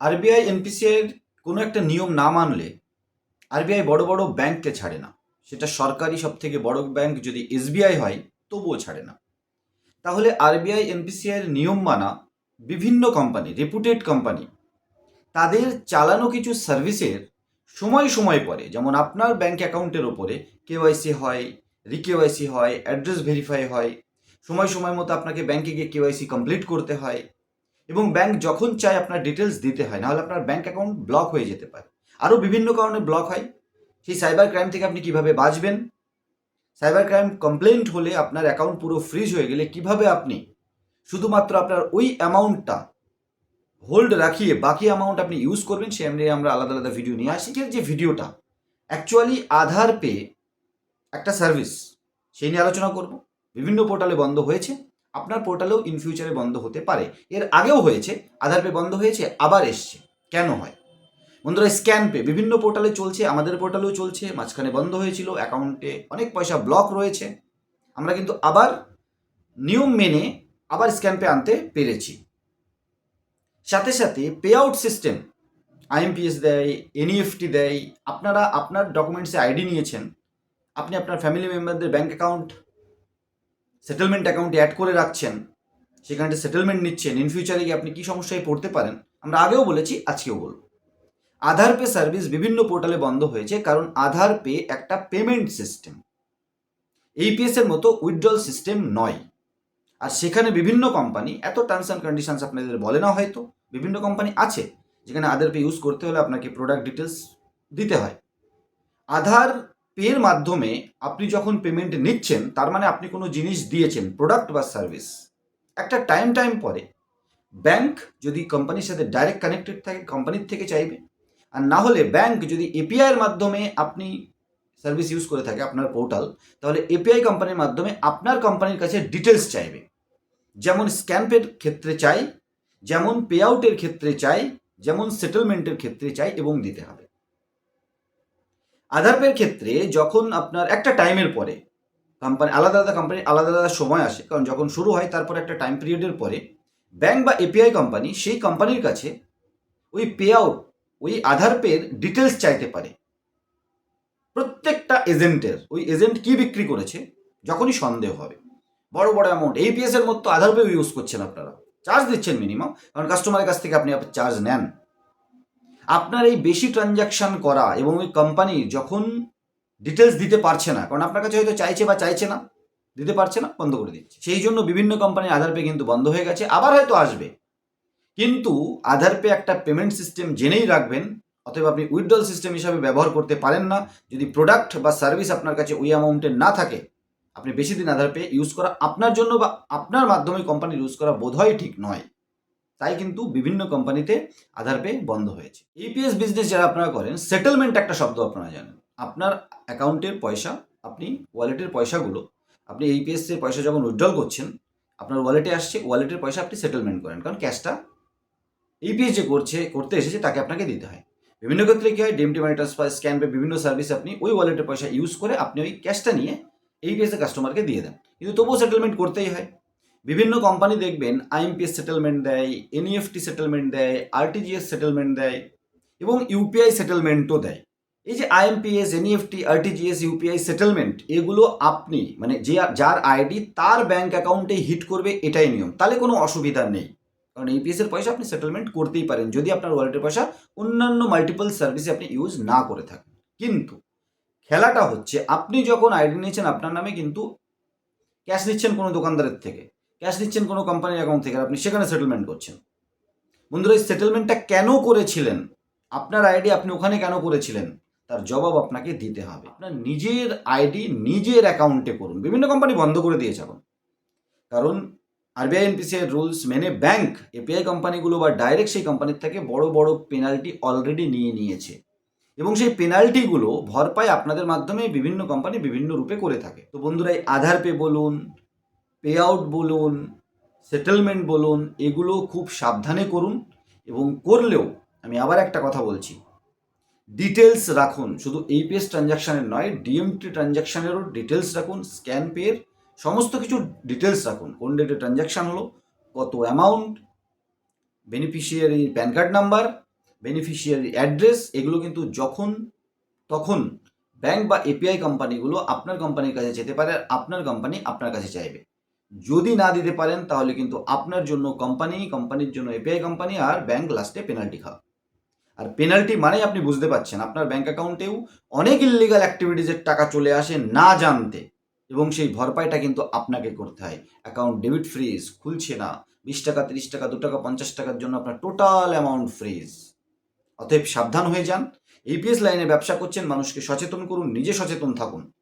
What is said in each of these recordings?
RBI এনপিসিআইয়ের কোনো একটা নিয়ম না মানলে আরবিআই বড় বড় ব্যাংককে ছাড়ে না। সেটা সরকারি সব থেকে বড় ব্যাংক যদি এসবিআই হয়, তবুও ছাড়ে না। তাহলে আরবিআই এনপিসিআইয়ের নিয়ম মানা বিভিন্ন কোম্পানি রেপুটেড কোম্পানি তাদের চালানো কিছু সার্ভিসের সময় সময় পরে, যেমন আপনার ব্যাংক অ্যাকাউন্টের ওপরে কেওয়াইসি হয় রিকেওয়াইসি হয় অ্যাড্রেস ভেরিফাই হয়, সময় সময় মতো আপনাকে ব্যাংকে গিয়ে কেওয়াইসি কমপ্লিট করতে হয় এবং ব্যাংক যখন চায় আপনার ডিটেলস দিতে হয়, নাহলে আপনার ব্যাংক অ্যাকাউন্ট ব্লক হয়ে যেতে পারে। আরও বিভিন্ন কারণে ব্লক হয়। সেই সাইবার ক্রাইম থেকে আপনি কীভাবে বাঁচবেন? সাইবার ক্রাইম কমপ্লেন্ট হলে আপনার অ্যাকাউন্ট পুরো ফ্রিজ হয়ে গেলে কীভাবে আপনি শুধুমাত্র আপনার ওই অ্যামাউন্টটা হোল্ড রাখিয়ে বাকি অ্যামাউন্ট আপনি ইউজ করবেন সে নিয়ে আমরা আলাদা আলাদা ভিডিও নিয়ে আসি। যে ভিডিওটা অ্যাকচুয়ালি আধার পে একটা সার্ভিস সেই নিয়ে আলোচনা করব। বিভিন্ন পোর্টালে বন্ধ হয়েছে। আপনার পোর্টালেও ইন ফিউচারে বন্ধ হতে পারে। এর আগেও হয়েছে, আধার পে বন্ধ হয়েছে, আবার এসছে। কেন হয়? বন্ধুরা স্ক্যান পে বিভিন্ন পোর্টালে চলছে, আমাদের পোর্টালেও চলছে, মাঝখানে বন্ধ হয়েছিল অ্যাকাউন্টে অনেক পয়সা ব্লক রয়েছে। আমরা কিন্তু আবার নিয়ম মেনে আবার স্ক্যান পে আনতে পেরেছি। সাথে সাথে পে আউট সিস্টেম আইএমপিএস দেয় এনইএফটি দেয়, আপনারা আপনার ডকুমেন্টসে আইডি নিয়েছেন, আপনি আপনার ফ্যামিলি মেম্বারদের ব্যাঙ্ক অ্যাকাউন্ট সেটেলমেন্ট অ্যাকাউন্টে অ্যাড করে রাখছেন, সেখানে সেটেলমেন্ট নিচ্ছেন ইন ফিউচারে গিয়ে আপনি কী সমস্যায় পড়তে পারেন, আমরা আগেও বলেছি, আজকেও বলব। আধার পে সার্ভিস বিভিন্ন পোর্টালে বন্ধ হয়েছে, কারণ আধার পে একটা পেমেন্ট সিস্টেম এইপিএস এর মতো উইথড্রল সিস্টেম নয়। আর সেখানে বিভিন্ন কোম্পানি এত টার্মস অ্যান্ড কন্ডিশনস আপনাদের বলে না হয়তো, বিভিন্ন কোম্পানি আছে, যেখানে আধার পে ইউজ করতে হলে আপনাকে প্রোডাক্ট ডিটেলস দিতে হয়। আধার পের মাধ্যমে আপনি যখন পেমেন্ট নিচ্ছেন, তার মানে আপনি কোনো জিনিস দিয়েছেন প্রোডাক্ট বা সার্ভিস একটা টাইম টাইম পরে ব্যাংক যদি কোম্পানির সাথে ডাইরেক্ট কানেক্টেড থাকে কোম্পানির থেকে চাইবে। আর না হলে ব্যাংক যদি এপিআইয়ের মাধ্যমে আপনি সার্ভিস ইউজ করে থাকে আপনার পোর্টাল তাহলে এপিআই কোম্পানির মাধ্যমে আপনার কোম্পানির কাছে ডিটেলস চাইবে। যেমন স্ক্যাম্পের ক্ষেত্রে চাই, যেমন পে আউটের ক্ষেত্রে চাই, যেমন সেটেলমেন্টের ক্ষেত্রে চাই এবং দিতে হবে। আধার পের ক্ষেত্রে যখন আপনার একটা টাইমের পরে কোম্পানি আলাদা আলাদা কোম্পানি আলাদা আলাদা সময় আসে, কারণ যখন শুরু হয় তারপর একটা টাইম পিরিয়ডের পরে ব্যাংক বা এপিআই কোম্পানি সেই কোম্পানির কাছে ওই পে আউট ওই আধার পের ডিটেলস চাইতে পারে। প্রত্যেকটা এজেন্টের ওই এজেন্ট কি বিক্রি করেছে, যখনই সন্দেহ হবে। বড় বড় অ্যামাউন্ট এপিএস এর মতো আধার পে ইউজ করছেন আপনারা। চার্জ দিচ্ছেন মিনিমাম কারণ কাস্টমারের কাছ থেকে আপনি চার্জ নেন। আপনার এই বেশি ট্রানজাকশন করা এবং ওই কোম্পানি যখন ডিটেলস দিতে পারছে না, কারণ আপনার কাছে হয়তো চাইছে বা চাইছে না, দিতে পারছে না, বন্ধ করে দিচ্ছে। সেই জন্য বিভিন্ন কোম্পানির আধার পে কিন্তু বন্ধ হয়ে গেছে, আবার হয়তো আসবে। কিন্তু আধার পে একটা পেমেন্ট সিস্টেম জেনেই রাখবেন, অতএব আপনি উইথড্রল সিস্টেম হিসাবে ব্যবহার করতে পারেন না। যদি প্রোডাক্ট বা সার্ভিস আপনার কাছে ওই অ্যামাউন্টের না থাকে, আপনি বেশি দিন আধার পে ইউজ করা আপনার জন্য বা আপনার মাধ্যমে কোম্পানি ইউজ করা বোধহয় ঠিক নয়। তাই কিন্তু বিভিন্ন কোম্পানিতে আধার পে বন্ধ হয়েছে। ইপিএস বিজনেস যারা আপনারা করেন সেটেলমেন্ট একটা শব্দ আপনারা জানেন। আপনার অ্যাকাউন্টের পয়সা, আপনি ওয়ালেটের পয়সাগুলো, আপনি এইপিএস এর পয়সা যখন উইথড্রল করছেন, আপনার ওয়ালেটে আসছে ওয়ালেটের পয়সা আপনি সেটেলমেন্ট করেন। কারণ ক্যাশটা ইপিএস যে করছে, করতে এসেছে, তাকে আপনাকে দিতে হয়। বিভিন্ন ক্ষেত্রে কী হয় DMT money transfer scan pay বিভিন্ন সার্ভিস আপনি ওই ওয়ালেটের পয়সা ইউজ করে আপনি ওই ক্যাশটা নিয়ে এইপিএস এর কাস্টমারকে দিয়ে দেন। কিন্তু তবুও সেটেলমেন্ট করতেই হয়। বিভিন্ন কোম্পানি দেখবেন আইএমপিএস সেটেলমেন্ট দেয় এনইএফটি সেটেলমেন্ট দেয় আরটিজিএস সেটেলমেন্ট দেয় এবং ইউপিআই সেটেলমেন্টও দেয়। এই যে IMPS NEFT RTGS UPI settlement এগুলো আপনি মানে যে যার আইডি তার ব্যাংক অ্যাকাউন্টে হিট করবে, এটাই নিয়ম। তাহলে কোনো অসুবিধা নেই। কারণ ইপিএস এর পয়সা আপনি সেটেলমেন্ট করতেই পারেন, যদি আপনার ওয়ালেটের পয়সা অন্যান্য মাল্টিপল সার্ভিসে আপনি ইউজ না করে থাকেন। কিন্তু খেলাটা হচ্ছে, আপনি যখন আইডি নিয়েছেন, আপনার নামে কিন্তু ক্যাশ নিচ্ছেন কোনো দোকানদারের থেকে। ক্যাশ নিচ্ছেন কোনো কোম্পানির অ্যাকাউন্ট থেকে আপনি সেখানে সেটেলমেন্ট করছেন। বন্ধুরা, এই সেটেলমেন্টটা কেন করেছিলেন? আপনার আইডি আপনি ওখানে কেন করেছিলেন? তার জবাব আপনাকে দিতে হবে। আপনার নিজের আইডি নিজের অ্যাকাউন্টে করুন। বিভিন্ন কোম্পানি বন্ধ করে দিয়েছে এখন। কারণ আরবিআই এনপিসিআই রুলস মেনে ব্যাংক এপিআই কোম্পানিগুলো বা ডাইরেক্ট সেই কোম্পানির থেকে বড় বড় পেনাল্টি অলরেডি নিয়ে নিয়েছে। এবং সেই পেনাল্টিগুলো ভরপাই আপনাদের মাধ্যমে বিভিন্ন কোম্পানি বিভিন্ন রূপে করে থাকে। তো বন্ধুরা, এই আধার পে বলুন পে আউট বলুন সেটেলমেন্ট বলুন, এগুলো খুব সাবধানে করুন এবং করলেও আমি আবার একটা কথা বলছি। ডিটেলস রাখুন, শুধু এই এইপিএস ট্রানজ্যাকশানের নয় ডিএমটি ট্রানজ্যাকশানেরও ডিটেলস রাখুন স্ক্যান পেয়ের সমস্ত কিছু ডিটেলস রাখুন। কোন ডেটে ট্রানজ্যাকশান হলো, কত amount beneficiary PAN card number beneficiary address এগুলো কিন্তু যখন, তখন ব্যাংক বা এপিআই কোম্পানিগুলো আপনার কোম্পানির কাছে যেতে পারে, আর আপনার কোম্পানি আপনার কাছে চাইবে। যদি না দিতে পারেন, তাহলে কিন্তু আপনার জন্য কোম্পানি কোম্পানির জন্য এপিআই কোম্পানি আর ব্যাংক লাস্টে পেনাল্টি খাওয়া। আর পেনাল্টি মানেই আপনি বুঝতে পারছেন, আপনার ব্যাংক অ্যাকাউন্টেও অনেক ইলিগাল অ্যাক্টিভিটিজের টাকা চলে আসে না জানতে। এবং সেই ভরপাইটা কিন্তু আপনাকে করতে হয়। অ্যাকাউন্ট ডেবিট ফ্রিজ খুলছে না। বিশ টাকা, তিরিশ টাকা, দু টাকা, পঞ্চাশ টাকার জন্য আপনার টোটাল অ্যামাউন্ট ফ্রিজ অতএব সাবধান হয়ে যান। এপিএস লাইনে ব্যবসা করছেন, মানুষকে সচেতন করুন, নিজে সচেতন থাকুন।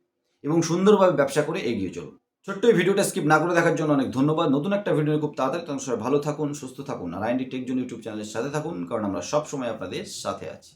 এবং সুন্দরভাবে ব্যবসা করে এগিয়ে চলুন। ছোট্ট এই ভিডিওটা স্কিপ না করে দেখার জন্য অনেক ধন্যবাদ। নতুন একটা ভিডিও খুব তাড়াতাড়ি তখন সবাই ভালো থাকুন, সুস্থ থাকুন। আর আইনডি টেকজন ইউটিউব চ্যানেলের সাথে থাকুন, কারণ আমরা সব সময় আপনাদের সাথে আছি।